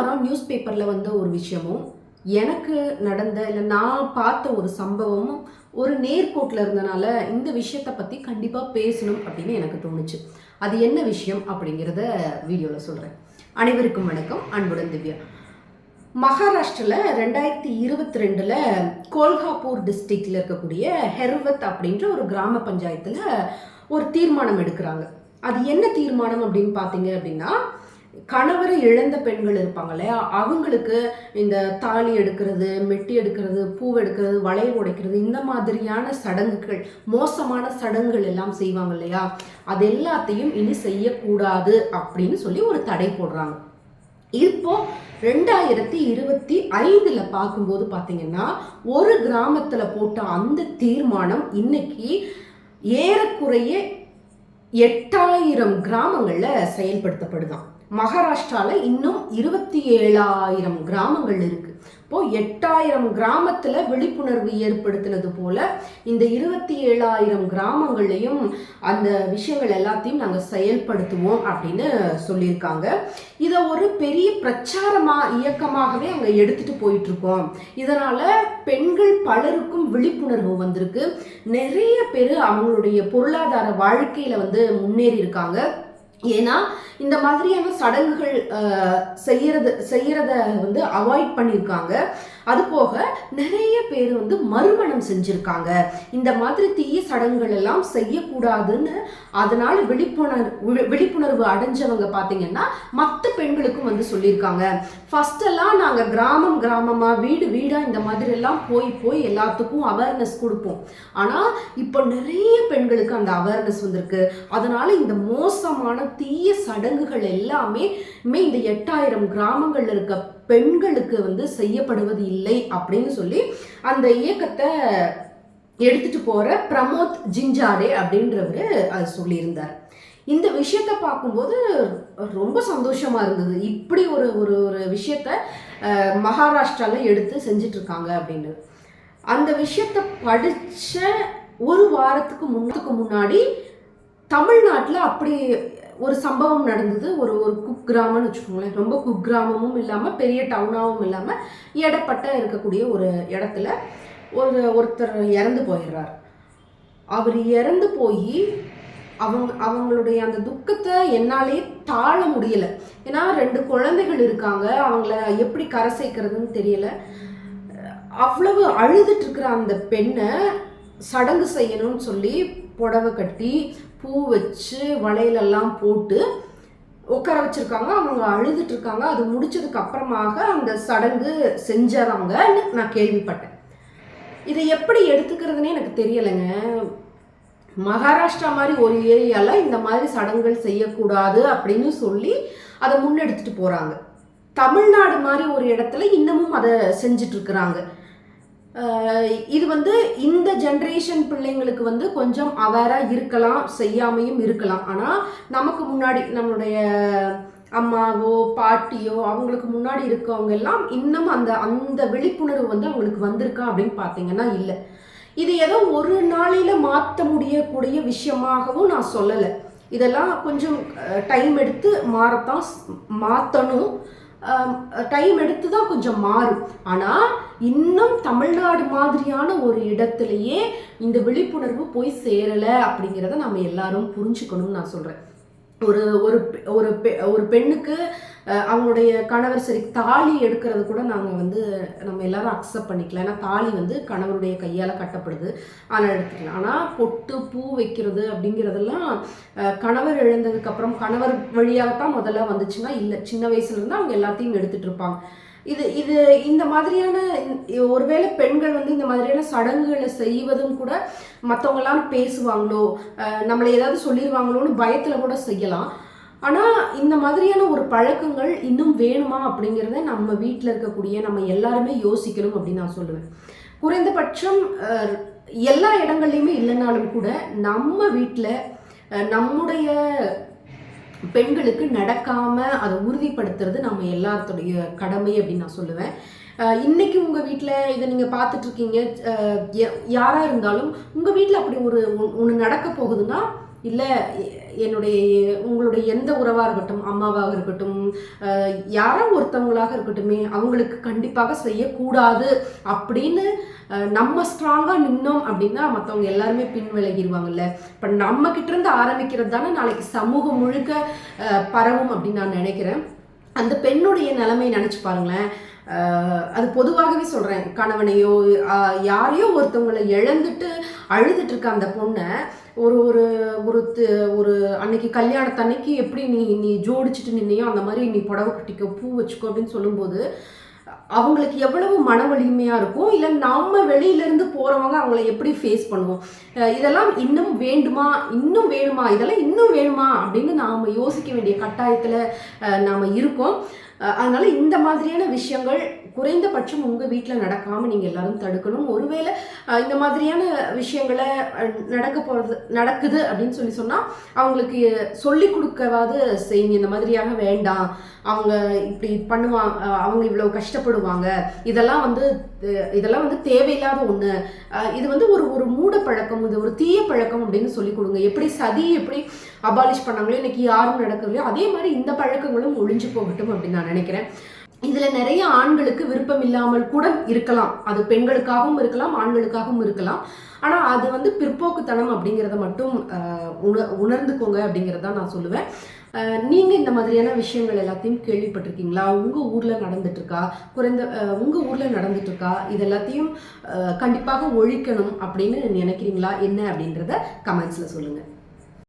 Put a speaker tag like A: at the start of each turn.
A: வாரம் நியூஸ் பேப்பரில் வந்த ஒரு விஷயமும் எனக்கு நடந்த இல்லை நான் பார்த்த ஒரு சம்பவமும் ஒரு நேர்கோட்டில் இருந்தனால இந்த விஷயத்தை பற்றி கண்டிப்பாக பேசணும் அப்படின்னு எனக்கு தோணுச்சு. அது என்ன விஷயம் அப்படிங்கிறத வீடியோவில் சொல்கிறேன் அனைவருக்கும் வணக்கம். அன்புடன் திவ்யா. மகாராஷ்டிரில் ரெண்டாயிரத்தி இருபத்தி ரெண்டில் கோல்ஹாப்பூர் டிஸ்ட்ரிக்டில் இருக்கக்கூடிய ஹெர்வத் அப்படின்ற ஒரு கிராம பஞ்சாயத்தில் ஒரு தீர்மானம் எடுக்கிறாங்க. அது என்ன தீர்மானம் அப்படின்னு பார்த்தீங்க அப்படின்னா கணவரை இழந்த பெண்கள் இருப்பாங்க இல்லையா அவங்களுக்கு இந்த தாலி எடுக்கிறது மெட்டி எடுக்கிறது பூ எடுக்கிறது வளையல் உடைக்கிறது இந்த மாதிரியான சடங்குகள் மோசமான சடங்குகள் எல்லாம் செய்வாங்க இல்லையா? அது எல்லாத்தையும் இனி செய்யக்கூடாது அப்படின்னு சொல்லி ஒரு தடை போடுறாங்க. இப்போ ரெண்டாயிரத்தி இருபத்தி ஐந்துல பார்க்கும்போது பார்த்தீங்கன்னா ஒரு கிராமத்தில் போட்ட அந்த தீர்மானம் இன்னைக்கு ஏறக்குறைய எட்டாயிரம் கிராமங்களில் செயல்படுத்தப்படுதான். மகாராஷ்டிராவில் இன்னும் இருபத்தி ஏழாயிரம் கிராமங்கள் இருக்கு. இப்போ எட்டாயிரம் கிராமத்தில் விழிப்புணர்வு ஏற்படுத்தினது போல இந்த இருபத்தி ஏழாயிரம் கிராமங்கள்லையும் அந்த விஷயங்கள் எல்லாத்தையும் நாங்கள் செயல்படுத்துவோம் அப்படின்னு சொல்லியிருக்காங்க. இதை ஒரு பெரிய பிரச்சாரமாக இயக்கமாகவே அங்கே எடுத்துட்டு போயிட்டுருக்கோம். இதனால் பெண்கள் பலருக்கும் விழிப்புணர்வு வந்திருக்கு. நிறைய பேர் அவங்களுடைய பொருளாதார வாழ்க்கையில் வந்து முன்னேறி இருக்காங்க ஏன்னா இந்த மாதிரியான சடங்குகள் செய்யறது செய்யறத வந்து அவாய்ட் பண்ணியிருக்காங்க அது போக நிறைய பேர் வந்து மறுமணம் செஞ்சுருக்காங்க. இந்த மாதிரி தீய சடங்குகள் எல்லாம் செய்யக்கூடாதுன்னு அதனால விழிப்புணர்வு விழிப்புணர்வு அடைஞ்சவங்க பார்த்தீங்கன்னா மற்ற பெண்களுக்கும் வந்து சொல்லியிருக்காங்க ஃபஸ்ட்டெல்லாம் நாங்கள் கிராமம் கிராமமாக வீடு வீடாக இந்த மாதிரி எல்லாம் போய் போய் எல்லாத்துக்கும் அவேர்னஸ் கொடுப்போம். ஆனால் இப்போ நிறைய பெண்களுக்கு அந்த அவேர்னஸ் வந்திருக்கு. அதனால இந்த மோசமான தீய சடங்குகள் எல்லாமே இந்த எட்டாயிரம் கிராமங்கள்ல இருக்க பெண்களுக்கு வந்து செய்யப்படுவது இல்லை அப்படின்னு சொல்லி அந்த இயக்கத்தை எடுத்துட்டு போற பிரமோத் ஜிஞ்சாரே அப்படின்றவர் அது சொல்லியிருந்தார். இந்த விஷயத்த பார்க்கும்போது ரொம்ப சந்தோஷமா இருந்தது. இப்படி ஒரு ஒரு ஒரு விஷயத்த மகாராஷ்டிராவில் எடுத்து செஞ்சுட்டு இருக்காங்க அப்படின்னு. அந்த விஷயத்த படிச்ச ஒரு வாரத்துக்கு முன்னத்துக்கு முன்னாடி தமிழ்நாட்டில் அப்படி ஒரு சம்பவம் நடந்தது. ஒரு ஒரு குக் கிராமம்னு வச்சுக்கோங்களேன். ரொம்ப குக் கிராமமும் இல்லாமல் பெரிய டவுனாகவும் இல்லாமல் இடப்பட்ட இருக்கக்கூடிய ஒரு இடத்துல ஒரு ஒருத்தர் இறந்து போயிடுறார். அவர் இறந்து போய் அவங்க அவங்களுடைய அந்த துக்கத்தை என்னாலே தாழ முடியல. ஏன்னா ரெண்டு குழந்தைகள் இருக்காங்க. அவங்கள எப்படி கரை சேர்க்கறதுன்னு தெரியலை. அவ்வளவு அழுதுட்டு இருக்கிற அந்த பெண்ணை சடங்கு செய்யணும்னு சொல்லி புடவை கட்டி பூ வச்சு வளையலெல்லாம் போட்டு உட்கார வச்சுருக்காங்க. அவங்க அழுதுட்டு இருக்காங்க. அது முடிச்சதுக்கு அப்புறமாக அந்த சடங்கு செஞ்சாங்கன்னு நான் கேள்விப்பட்டேன். இதை எப்படி எடுத்துக்கிறதுனே எனக்கு தெரியலைங்க. மகாராஷ்டிரா மாதிரி ஒரு ஏரியாவில் இந்த மாதிரி சடங்குகள் செய்யக்கூடாது அப்படின்னு சொல்லி அதை முன்னெடுத்துட்டு போகிறாங்க தமிழ்நாடு மாதிரி ஒரு இடத்துல இன்னமும் அதை செஞ்சிட்ருக்குறாங்க இருக்கிறாங்க. இது வந்து இந்த ஜென்ரேஷன் பிள்ளைங்களுக்கு வந்து கொஞ்சம் அவேராக இருக்கலாம் செய்யாமையும் இருக்கலாம். ஆனால் நமக்கு முன்னாடி நம்மளுடைய அம்மாவோ பாட்டியோ அவங்களுக்கு முன்னாடி இருக்கவங்க எல்லாம் இன்னும் அந்த அந்த விழிப்புணர்வு வந்து அவங்களுக்கு வந்திருக்கா அப்படின்னு பார்த்தீங்கன்னா இல்லை. இது ஏதோ ஒரு நாளையில் மாற்ற முடியக்கூடிய விஷயமாகவும் நான் சொல்லலை. இதெல்லாம் கொஞ்சம் டைம் எடுத்து மாறத்தான் மாற்றணும் டைம் எடுத்து தான் கொஞ்சம் மாறும். ஆனால் இன்னும் தமிழ்நாடு மாதிரியான ஒரு இடத்துலையே இந்த விழிப்புணர்வு போய் சேரலை அப்படிங்கிறத நம்ம எல்லாரும் புரிஞ்சுக்கணும்னு நான் சொல்கிறேன் ஒரு ஒரு ஒரு பெ ஒரு பெண்ணுக்கு அவங்களுடைய கணவர் சரி தாலி எடுக்கிறது கூட நாங்கள் வந்து நம்ம எல்லாரும் அக்செப்ட் பண்ணிக்கலாம் ஏன்னா தாலி வந்து கணவருடைய கையால் கட்டப்படுது. ஆனால் எடுத்துக்கலாம். ஆனால் பொட்டு பூ வைக்கிறது அப்படிங்கிறதெல்லாம் கணவர் இழந்ததுக்கப்புறம் கணவர் வழியாகத்தான் முதல்ல வந்துச்சுன்னா இல்லை சின்ன வயசுலேருந்து அவங்க எல்லாத்தையும் எடுத்துகிட்டு இருப்பாங்க. இது இது இந்த மாதிரியான ஒருவேளை பெண்கள் வந்து இந்த மாதிரியான சடங்குகளை செய்வதும் கூட மற்றவங்களாம் பேசுவாங்களோ நம்மளை ஏதாவது சொல்லிடுவாங்களோன்னு பயத்தில் கூட செய்யலாம். ஆனால் இந்த மாதிரியான ஒரு பழக்கங்கள் இன்னும் வேணுமா அப்படிங்கிறத நம்ம வீட்டில் இருக்கக்கூடிய நம்ம எல்லாருமே யோசிக்கணும் அப்படின்னு நான் சொல்லுவேன். குறைந்தபட்சம் எல்லா இடங்கள்லையுமே இல்லைனாலும் கூட நம்ம வீட்டில் நம்முடைய பெண்களுக்கு நடக்காம அதை உறுதிப்படுத்துறது நம்ம எல்லாத்துடைய கடமை அப்படின்னு நான் சொல்லுவேன். இன்னைக்கு உங்கள் வீட்டில் இதை நீங்கள் பார்த்துட்ருக்கீங்க யாராக இருந்தாலும் உங்கள் வீட்டில் அப்படி ஒரு ஒன்று நடக்க போகுதுன்னா இல்லை என்னுடைய உங்களுடைய எந்த உறவாக இருக்கட்டும் அம்மாவாக இருக்கட்டும் யாரோ ஒருத்தவங்களாக இருக்கட்டுமே அவங்களுக்கு கண்டிப்பாக செய்யக்கூடாது அப்படின்னு நம்ம ஸ்ட்ராங்காக நின்னோம் அப்படின்னா மற்றவங்க எல்லாருமே பின் விலகிடுவாங்கல்ல இப்போ நம்ம கிட்டேருந்து ஆரம்பிக்கிறது தானே நாளைக்கு சமூகம் முழுக்க பரவும் அப்படின்னு நான் நினைக்கிறேன். அந்த பெண்ணுடைய நிலைமையை நினச்சி பாருங்களேன். அது பொதுவாகவே சொல்கிறேன் கணவனையோ யாரையோ ஒருத்தவங்களை இழந்துட்டு அழுதுட்டு இருக்க அந்த பொண்ணை ஒரு ஒரு ஒரு ஒரு அன்னைக்கு கல்யாணத்தன்னைக்கு எப்படி நீ நீ ஜோடிச்சுட்டு நின்னையோ அந்த மாதிரி நீ புடவை கட்டிக்கோ பூ வச்சுக்கோ அப்படின்னு சொல்லும்போது அவங்களுக்கு எவ்வளவு மன வலிமையாக இருக்கும்? இல்லை நம்ம வெளியில இருந்து அவங்கள எப்படி ஃபேஸ் பண்ணுவோம்? இதெல்லாம் இன்னும் வேண்டுமா? இன்னும் வேணுமா? இதெல்லாம் இன்னும் வேணுமா? அப்படின்னு நாம் யோசிக்க வேண்டிய கட்டாயத்தில் நாம் இருக்கோம். அதனால் இந்த மாதிரியான விஷயங்கள் குறைந்தபட்சம் உங்கள் வீட்டில் நடக்காமல் நீங்கள் எல்லோரும் தடுக்கணும். ஒருவேளை இந்த மாதிரியான விஷயங்களை நடக்க போகிறது நடக்குது அப்படின்னு சொல்லி சொன்னால் அவங்களுக்கு சொல்லி கொடுக்கவாது செய்யுங்க இந்த மாதிரியாக வேண்டாம். அவங்க இப்படி பண்ணுவாங்க அவங்க இவ்வளோ கஷ்டப்படுவாங்க. இதெல்லாம் வந்து இதெல்லாம் வந்து தேவையில்லாத ஒன்று இது வந்து ஒரு ஒரு மூட பழக்கம் இது ஒரு தீய பழக்கம் அப்படின்னு சொல்லி கொடுங்க. எப்படி சதி எப்படி அபாலிஷ் பண்ணாங்களோ இன்னைக்கு யாரும் நடக்கலையோ அதே மாதிரி இந்த பழக்கங்களும் ஒழிஞ்சு போகட்டும் அப்படின்னு நான் நினைக்கிறேன். இதுல நிறைய ஆண்களுக்கு விருப்பம் இல்லாமல் கூட இருக்கலாம். அது பெண்களுக்காகவும் இருக்கலாம் ஆண்களுக்காகவும் இருக்கலாம். ஆனா அது வந்து பிற்போக்குத்தனம் அப்படிங்கிறத மட்டும் உண உணர்ந்துக்கோங்க அப்படிங்கிறத நான் சொல்லுவேன். நீங்கள் நீங்க இந்த மாதிரியான விஷயங்கள் எல்லாத்தையும் கேள்விப்பட்டிருக்கீங்களா? உங்க ஊர்ல நடந்துட்டு இருக்கா குறைந்த உங்கள் உங்க ஊர்ல நடந்துட்டு இருக்கா இது எல்லாத்தையும் கண்டிப்பாக ஒழிக்கணும் அப்படின்னு நினைக்கிறீங்களா? என்ன அப்படின்றத கமெண்ட்ஸ்ல சொல்லுங்க.